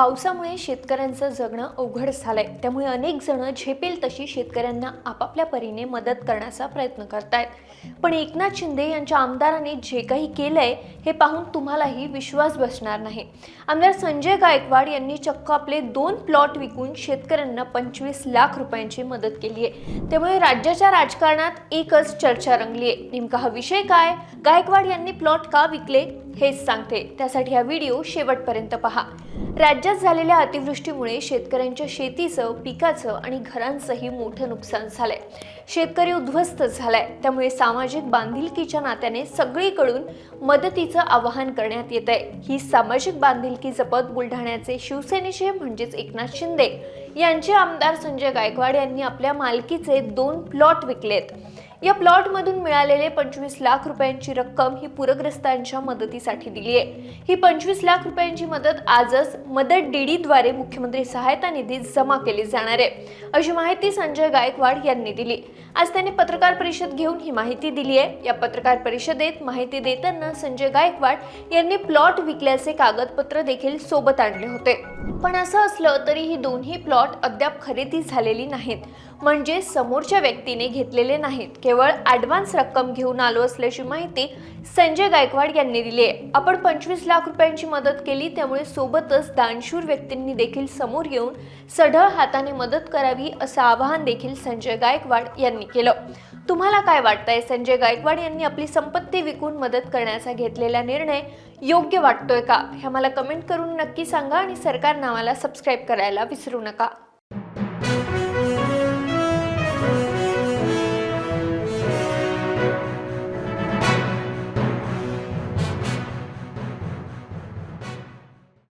पावसामुळे शेतकऱ्यांचं जगणं अवघड झालंय. त्यामुळे अनेक जण झेपेल तशी शेतकऱ्यांना आपापल्या परीने मदत करण्याचा प्रयत्न करतायत. पण एकनाथ शिंदे यांच्या आमदारांनी जे काही केलंय हे पाहून तुम्हालाही विश्वास बसणार नाही. आमदार संजय गायकवाड यांनी चक्क आपले दोन प्लॉट विकून शेतकऱ्यांना पंचवीस लाख रुपयांची मदत केली आहे त्यामुळे राज्याच्या राजकारणात एकच चर्चा रंगली आहे नेमका हा विषय काय? गायकवाड यांनी प्लॉट का विकले? हेच सांगते. त्यासाठी हा व्हिडिओ शेवटपर्यंत पहा. राज्यात झालेल्या अतिवृष्टीमुळे शेतकऱ्यांच्या शेतीचं पिकाचं आणि घरांचंही मोठं नुकसान झालंय. शेतकरी उद्ध्वस्त झालाय. त्यामुळे सामाजिक बांधिलकीच्या नात्याने सगळीकडून मदतीचं आवाहन करण्यात येत आहे ही सामाजिक बांधिलकी जपत बुलढाण्याचे शिवसेनेचे म्हणजेच एकनाथ शिंदे यांचे आमदार संजय गायकवाड यांनी आपल्या मालकीचे दोन प्लॉट विकलेत. या प्लॉटमधून मिळालेले पंचवीस लाख रुपयांची रक्कम ही पूरग्रस्तांच्या मदतीसाठी दिली आहे. ही पंचवीस लाख रुपयांची मदत आजच मदत डीडीद्वारे मुख्यमंत्री सहायता निधीत जमा केली जाणार आहे. अशी माहिती संजय गायकवाड यांनी दिली. आज त्यांनी पत्रकार परिषद घेऊन ही माहिती दिली आहे. या पत्रकार परिषदेत माहिती देताना संजय गायकवाड यांनी प्लॉट विकल्याचे कागदपत्र देखील सोबत आणले होते. पण असं असलं तरी ही दोन्ही प्लॉट अद्याप खरेदी झालेली नाहीत. म्हणजे समोरच्या व्यक्तीने घेतलेले नाहीत. केवळ ॲडव्हान्स रक्कम घेऊन आलो असल्याची माहिती संजय गायकवाड यांनी दिली आहे. आपण पंचवीस लाख रुपयांची मदत केली त्यामुळे सोबतच दानशूर व्यक्तींनी देखील समोर येऊन सढळ हाताने मदत करावी असं आवाहन देखील संजय गायकवाड यांनी केलं. तुम्हाला काय वाटतंय? संजय गायकवाड यांनी आपली संपत्ती विकून मदत करण्याचा घेतलेला निर्णय योग्य वाटतोय का? हे मला कमेंट करून नक्की सांगा आणि सरकार नावाला सबस्क्राईब करायला विसरू नका.